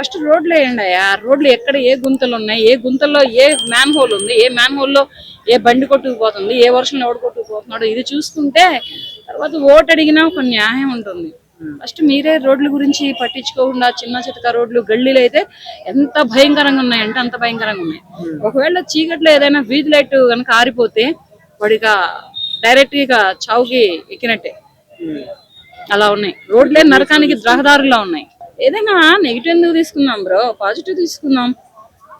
First రోడ్లు వేయండి ఆ రోడ్లు ఎక్కడ ఏ గుంతలు ఉన్నాయి? ఏ గుంతల్లో ఏ మ్యాన్ హోల్ ఉంది? ఏ మ్యాన్ హోల్లో ఏ బండి కొట్టుకుపోతుంది? ఏ వర్షంలో ఎవడు కొట్టుకుపోతున్నాడు? ఇది చూసుకుంటే తర్వాత ఓటు అడిగినా ఒక న్యాయం ఉంటుంది. ఫస్ట్ మీరే రోడ్ల గురించి పట్టించుకోకుండా చిన్న చితక రోడ్లు గల్లీలు అయితే ఎంత భయంకరంగా ఉన్నాయంటే అంత భయంకరంగా ఉన్నాయి. ఒకవేళ చీకట్లో ఏదైనా వీధి లైట్ కనుక ఆరిపోతే వాడిక డైరెక్ట్గా చావుకి ఎక్కినట్టే. అలా ఉన్నాయి. రోడ్లే నరకానికి రహదారులా ఉన్నాయి. ఏదైనా నెగిటివ్ ఎందుకు తీసుకుందాం బ్రో పాజిటివ్ తీసుకుందాం.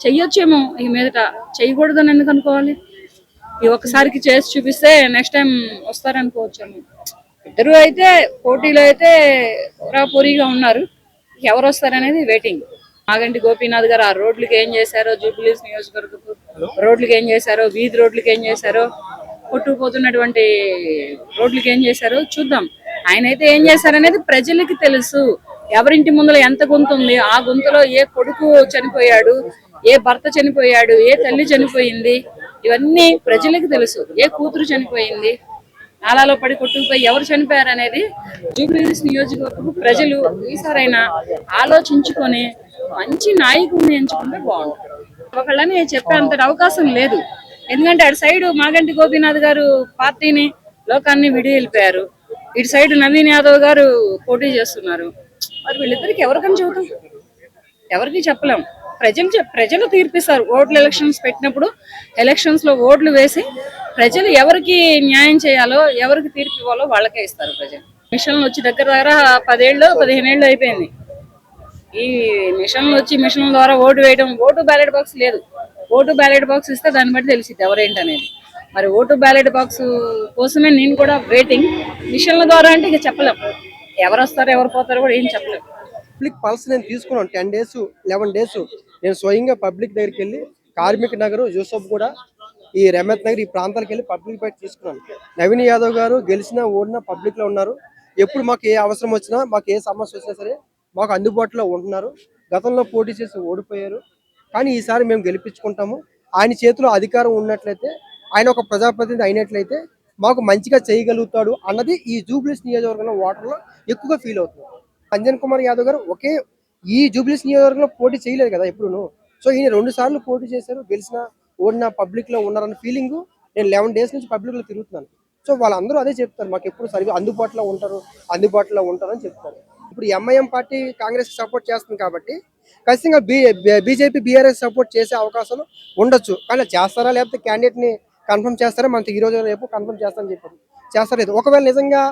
చెయ్యొచ్చేమో ఈ మీదట. చెయ్యకూడదని ఎందుకు అనుకోవాలి? ఈ ఒక్కసారికి చేసి చూపిస్తే నెక్స్ట్ టైం వస్తారనుకోవచ్చేమో. ఇద్దరు అయితే పోటీలో అయితే పోరీగా ఉన్నారు. ఎవరు వస్తారనేది వెయిటింగ్ మాగంటి గోపీనాథ్ గారు ఆ రోడ్లకి ఏం చేశారో జూబ్లీస్ నియోజకవర్గపు రోడ్లకి ఏం చేశారో వీధి రోడ్లకి ఏం చేశారో కొట్టుకుపోతున్నటువంటి రోడ్లకి ఏం చేశారో చూద్దాం. ఆయన అయితే ఏం చేశారనేది ప్రజలకి తెలుసు. ఎవరింటి ముందర ఎంత గుంత ఉంది ఆ గుంతలో ఏ కొడుకు చనిపోయాడు ఏ భర్త చనిపోయాడు ఏ తల్లి చనిపోయింది ఇవన్నీ ప్రజలకు తెలుసు. ఏ కూతురు చనిపోయింది నాలాలో పడి కొట్టుకుపోయి ఎవరు చనిపోయారు అనేది జూబ్లీహిల్స్ నియోజకవర్గపు ప్రజలు ఈసారైనా ఆలోచించుకొని మంచి నాయకుడిని ఎంచుకుంటే బాగుంటుంది. ఒకళ్ళని చెప్పే అవకాశం లేదు. ఎందుకంటే అటు సైడ్ మాగంటి గోపీనాథ్ గారు పార్టీని లోకాన్ని విడి వెళ్ళిపోయారు ఇటు సైడ్ నవీన్ యాదవ్ గారు పోటీ చేస్తున్నారు. మరి వీళ్ళిద్దరికి ఎవరికని చెబుతాం? ఎవరికి చెప్పలేం. ప్రజలు ప్రజలు తీర్పిస్తారు. ఓట్లు ఎలక్షన్స్ పెట్టినప్పుడు ఎలక్షన్స్లో ఓట్లు వేసి ప్రజలు ఎవరికి న్యాయం చేయాలో ఎవరికి తీర్పు ఇవ్వాలో వాళ్ళకే ఇస్తారు ప్రజలు. మిషన్లు వచ్చి దగ్గర దగ్గర పదేళ్ళు పదిహేను ఏళ్ళు అయిపోయింది. ఈ మిషన్లు వచ్చి మిషన్ల ద్వారా ఓటు వేయడం ఓటు బ్యాలెట్ బాక్స్ లేదు. ఓటు బ్యాలెట్ బాక్స్ ఇస్తే దాన్ని బట్టి తెలిసింది ఎవరేంటి అనేది మరి ఓటు బ్యాలెట్ బాక్స్ కోసమే నేను కూడా వెయిటింగ్ మిషన్ల ద్వారా అంటే ఇక చెప్పలేం. ఎవరు వస్తారు ఎవరు పోతారు కూడా ఏం చెప్పలేదు పబ్లిక్ పల్స్ నేను తీసుకున్నాను టెన్ డేస్ లెవెన్ డేస్ నేను స్వయంగా పబ్లిక్ దగ్గరికి వెళ్ళి కార్మిక నగర్ యూసఫ్ కూడా ఈ రమేత్ నగర్ ఈ ప్రాంతాలకు వెళ్ళి పబ్లిక్ బయట తీసుకున్నాను. నవీన్ యాదవ్ గారు గెలిచినా ఓడినా పబ్లిక్లో ఉన్నారు. ఎప్పుడు మాకు ఏ అవసరం వచ్చినా మాకు ఏ సమస్య వచ్చినా సరే మాకు అందుబాటులో ఉంటున్నారు. గతంలో పోటీ చేసి ఓడిపోయారు. కానీ ఈసారి మేము గెలిపించుకుంటాము. ఆయన చేతిలో అధికారం ఉన్నట్లయితే ఆయన ఒక ప్రజాప్రతినిధి అయినట్లయితే మాకు మంచిగా చేయగలుగుతాడు అన్నది ఈ జూబ్లీస్ నియోజకవర్గంలో ఓటర్లో ఎక్కువగా ఫీల్ అవుతుంది. అంజన్ కుమార్ యాదవ్ గారు ఒకే ఈ జూబ్లీస్ నియోజకవర్గంలో పోటీ చేయలేదు కదా ఎప్పుడును? సో ఈయన రెండు సార్లు పోటీ చేశారు గెలిచిన ఓడిన పబ్లిక్లో ఉన్నారన్న ఫీలింగ్ నేను లెవెన్ డేస్ నుంచి పబ్లిక్లో తిరుగుతున్నాను. సో వాళ్ళందరూ అదే చెప్తారు మాకు ఎప్పుడు సరిగ్గా అందుబాటులో ఉంటారు అందుబాటులో ఉంటారు అని చెప్తారు. ఇప్పుడు ఎంఐఎం పార్టీ కాంగ్రెస్ సపోర్ట్ చేస్తుంది కాబట్టి ఖచ్చితంగా బీ బీజేపీ బీఆర్ఎస్ సపోర్ట్ చేసే అవకాశాలు ఉండొచ్చు. కానీ చేస్తారా లేకపోతే క్యాండిడేట్ని కన్ఫర్మ్ చేస్తారా? మనకి ఈ రోజు రేపు కన్ఫర్మ్ చేస్తారని చెప్పారు. చేస్తారు ఒకవేళ నిజంగా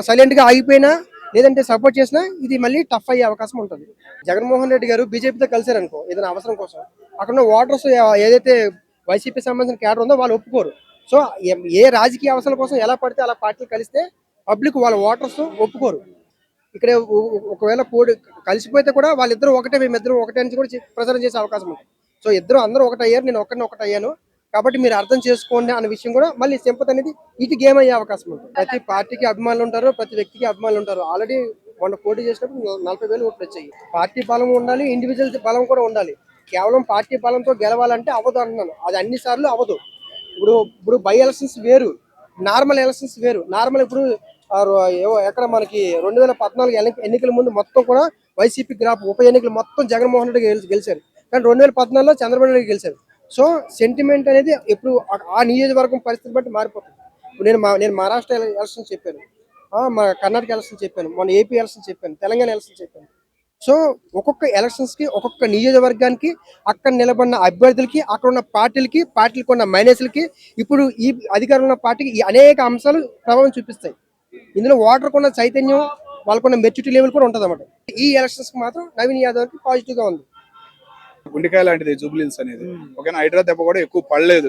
సైలెంట్గా ఆగిపోయినా లేదంటే సపోర్ట్ చేసినా ఇది మళ్ళీ టఫ్ అయ్యే అవకాశం ఉంటుంది. జగన్మోహన్ రెడ్డి గారు బీజేపీతో కలిశారనుకో ఏదైనా అవసరం కోసం. అక్కడ ఉన్న ఓటర్స్ ఏదైతే వైసీపీ సంబంధించిన క్యాడర్ ఉందో వాళ్ళు ఒప్పుకోరు. సో ఏ- రాజకీయ అవసరాల కోసం ఎలా పడితే అలా పార్టీలు కలిస్తే పబ్లిక్ వాళ్ళ ఓటర్స్ ఒప్పుకోరు. ఇక్కడ ఒకవేళ పోటీ కలిసిపోతే కూడా వాళ్ళిద్దరూ ఒకటే మేమిద్దరం ఒకటే అని కూడా ప్రచారం చేసే అవకాశం ఉంటుంది. సో ఇద్దరు అందరూ ఒకటి అయ్యారు నేను ఒకరిని ఒకటి అయ్యాను కాబట్టి మీరు అర్థం చేసుకోండి అన్న విషయం కూడా మళ్ళీ సింపతి అనేది ఇటు గేమ్ అయ్యే అవకాశం ఉంటుంది. ప్రతి పార్టీకి అభిమానులు ఉంటారు ప్రతి వ్యక్తికి అభిమానులు ఉంటారు. ఆల్రెడీ మొన్న పోటీ చేసినప్పుడు నలభై వేలు ఓట్లు వచ్చాయి. పార్టీ బలం ఉండాలి ఇండివిజువల్ బలం కూడా ఉండాలి. కేవలం పార్టీ బలంతో గెలవాలంటే అవ్వదు అంటున్నాను. అది అన్ని సార్లు అవ్వదు. ఇప్పుడు ఇప్పుడు బై ఎలక్షన్స్ వేరు. నార్మల్ ఎలక్షన్స్ వేరు. నార్మల్ ఇప్పుడు ఏవో ఎక్కడ మనకి రెండు వేల పద్నాలుగు ఎన్నికల ముందు మొత్తం కూడా వైసీపీ గ్రాఫ్ ఉప ఎన్నికలు మొత్తం జగన్మోహన్ రెడ్డి గెలిచి- గెలిచారు. కానీ రెండు వేల పద్నాలుగులో చంద్రబాబు నాయుడు గెలిచారు. సో సెంటిమెంట్ అనేది ఎప్పుడు ఆ- నియోజకవర్గం పరిస్థితి బట్టి మారిపోతుంది. నేను మా నేను మహారాష్ట్ర ఎలక్షన్ చెప్పాను. మా కర్ణాటక ఎలక్షన్ చెప్పాను. మన ఏపీ ఎలక్షన్ చెప్పాను. తెలంగాణ ఎలక్షన్ చెప్పాను. సో ఒక్కొక్క ఎలక్షన్స్కి ఒక్కొక్క నియోజకవర్గానికి అక్కడ నిలబడిన అభ్యర్థులకి అక్కడ ఉన్న పార్టీలకి పార్టీలకు ఉన్న మైనస్లకి ఇప్పుడు ఈ అధికారంలో ఉన్న పార్టీకి ఈ అనేక అంశాలు ప్రభావం చూపిస్తాయి. ఇందులో ఓటర్కు ఉన్న చైతన్యం వాళ్ళకున్న మెచ్యూరిటీ లెవెల్ కూడా ఉంటుంది అన్నమాట ఈ ఎలక్షన్స్కి మాత్రం నవీన్ యాదవ్కి పాజిటివ్గా ఉంది. గుండెకాయ లాంటిది జూబ్లీన్స్ అనేది. ఓకేనా? హైడ్రా దెబ్బ కూడా ఎక్కువ పడలేదు.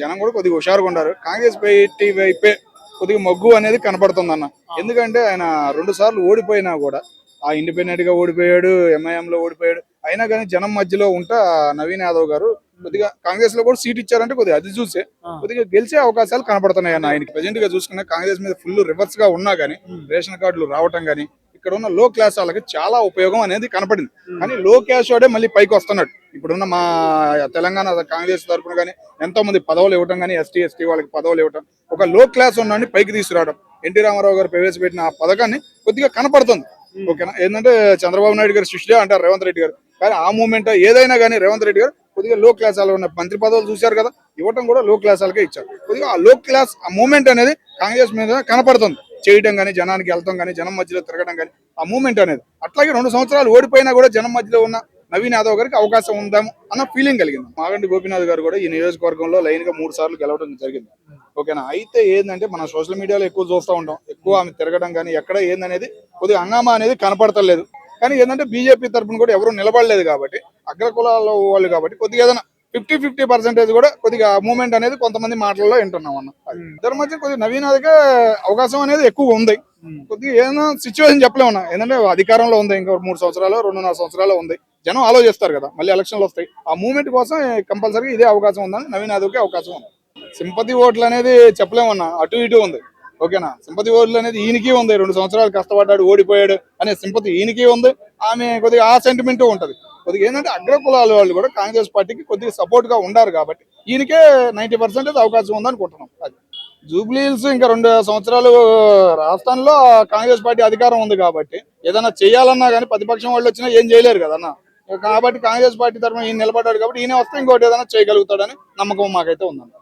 జనం కూడా కొద్దిగా హుషారుగా ఉన్నారు. కాంగ్రెస్ పార్టీ వైపే కొద్దిగా మొగ్గు అనేది కనపడుతుంది అన్న ఎందుకంటే ఆయన రెండు సార్లు ఓడిపోయినా కూడా ఆ ఇండిపెండెంట్గా ఓడిపోయాడు ఎంఐఎం లో ఓడిపోయాడు. అయినా కానీ జనం మధ్యలో ఉంటా నవీన్ యాదవ్ గారు కొద్దిగా కాంగ్రెస్లో కూడా సీట్ ఇచ్చారంటే కొద్దిగా అది చూసే కొద్దిగా గెలిచే అవకాశాలు కనపడుతున్నాయి అన్న ఆయనకి. ప్రజెంట్గా చూసుకున్నా కాంగ్రెస్ మీద ఫుల్ రివర్స్గా ఉన్నా గానీ రేషన్ కార్డులు రావటం గానీ ఇక్కడ ఉన్న లో క్లాస్ వాళ్ళకి చాలా ఉపయోగం అనేది కనపడింది. కానీ లో క్యాష్ వాడే మళ్ళీ పైకి వస్తున్నాడు. ఇప్పుడున్న మా తెలంగాణ కాంగ్రెస్ తరఫున కానీ ఎంతో మంది పదవులు ఇవ్వటం కానీ ఎస్టీ ఎస్టీ వాళ్ళకి పదవులు ఇవ్వటం ఒక లో క్లాస్ ఉన్నాన్ని పైకి తీసుకురావడం ఎన్టీ రామారావు గారు ప్రవేశపెట్టిన ఆ పథకాన్ని కొద్దిగా కనపడుతుంది. ఓకేనా ఏంటంటే చంద్రబాబు నాయుడు గారు సృష్టి అంటారు రేవంత్ రెడ్డి గారు. కానీ ఆ మూమెంట్ ఏదైనా కానీ రేవంత్ రెడ్డి గారు కొద్దిగా లో క్లాస్ వాళ్ళు ఉన్న మంత్రి పదవులు చూశారు కదా ఇవ్వటం కూడా లో క్లాస్ వాళ్ళకే ఇచ్చారు. కొద్దిగా ఆ లో క్లాస్ ఆ మూమెంట్ అనేది కాంగ్రెస్ మీద కనపడుతుంది. చేయడం కానీ జనానికి వెళ్తాం కానీ జనం మధ్యలో తిరగడం కానీ ఆ మూమెంట్ అనేది. అట్లాగే రెండు సంవత్సరాలు ఓడిపోయినా కూడా జనం మధ్యలో ఉన్న నవీన్ యాదవ్ గారికి అవకాశం ఉందాము అన్న ఫీలింగ్ కలిగింది. మాగంటి గోపీనాథ్ గారు కూడా ఈ నియోజకవర్గంలో లైన్గా మూడు సార్లు గెలవడం జరిగింది. ఓకేనా అయితే ఏంటంటే మనం సోషల్ మీడియాలో ఎక్కువ చూస్తూ ఉంటాం. ఎక్కువ ఆమె తిరగడం కానీ ఎక్కడ ఏందనేది కొద్దిగా హంగామా అనేది కనపడతలేదు. కానీ ఏంటంటే బీజేపీ తరఫున కూడా ఎవరు నిలబడలేదు కాబట్టి అగ్ర కులాల వాళ్ళు కాబట్టి కొద్దిగా ఏదైనా ఫిఫ్టీ ఫిఫ్టీ పర్సెంటేజ్ కూడా కొద్దిగా మూమెంట్ అనేది కొంతమంది మాటల్లో వింటున్నాం అన్న. ఇద్దరి మధ్య కొద్దిగా నవీనాథ్కే అవకాశం అనేది ఎక్కువ ఉంది. కొద్దిగా ఏదైనా సిచ్యువేషన్ చెప్పలేమన్నా ఏంటంటే అధికారంలో ఉంది ఇంకా మూడు సంవత్సరాలు రెండున్నర సంవత్సరాలు ఉంది. జనం ఆలోచిస్తారు కదా మళ్ళీ ఎలక్షన్లు వస్తాయి. ఆ మూమెంట్ కోసం కంపల్సరీ ఇదే అవకాశం ఉందని నవీన్ యాదవ్కి అవకాశం ఉంది. సింపతి ఓట్లు అనేది చెప్పలేమన్నా అటు ఇటు ఉంది. ఓకేనా? సింపతి ఓట్లు అనేది ఈయనకి ఉంది. రెండు సంవత్సరాలు కష్టపడ్డాడు ఓడిపోయాడు అనే సింపతి ఈయనకి ఉంది. ఆమె కొద్దిగా ఆ సెంటిమెంట్ ఉంటది. కొద్దిగా ఏంటంటే అగ్రకులాల వాళ్ళు కూడా కాంగ్రెస్ పార్టీకి కొద్దిగా సపోర్ట్గా ఉండారు కాబట్టి ఈయనకే నైంటీ పర్సెంటేజ్ అవకాశం ఉందనుకుంటున్నాం అది జూబ్లీహిల్స్ ఇంకా రెండు సంవత్సరాలు రాష్ట్రంలో కాంగ్రెస్ పార్టీ అధికారం ఉంది కాబట్టి ఏదైనా చేయాలన్నా కానీ ప్రతిపక్షం వాళ్ళు వచ్చినా ఏం చేయలేరు కదా కాబట్టి కాంగ్రెస్ పార్టీ తరఫున ఈయన నిలబడ్డాడు కాబట్టి ఈయన వస్తే ఇంకోటి ఏదైనా చేయగలుగుతాడని నమ్మకం మాకైతే ఉందన్న.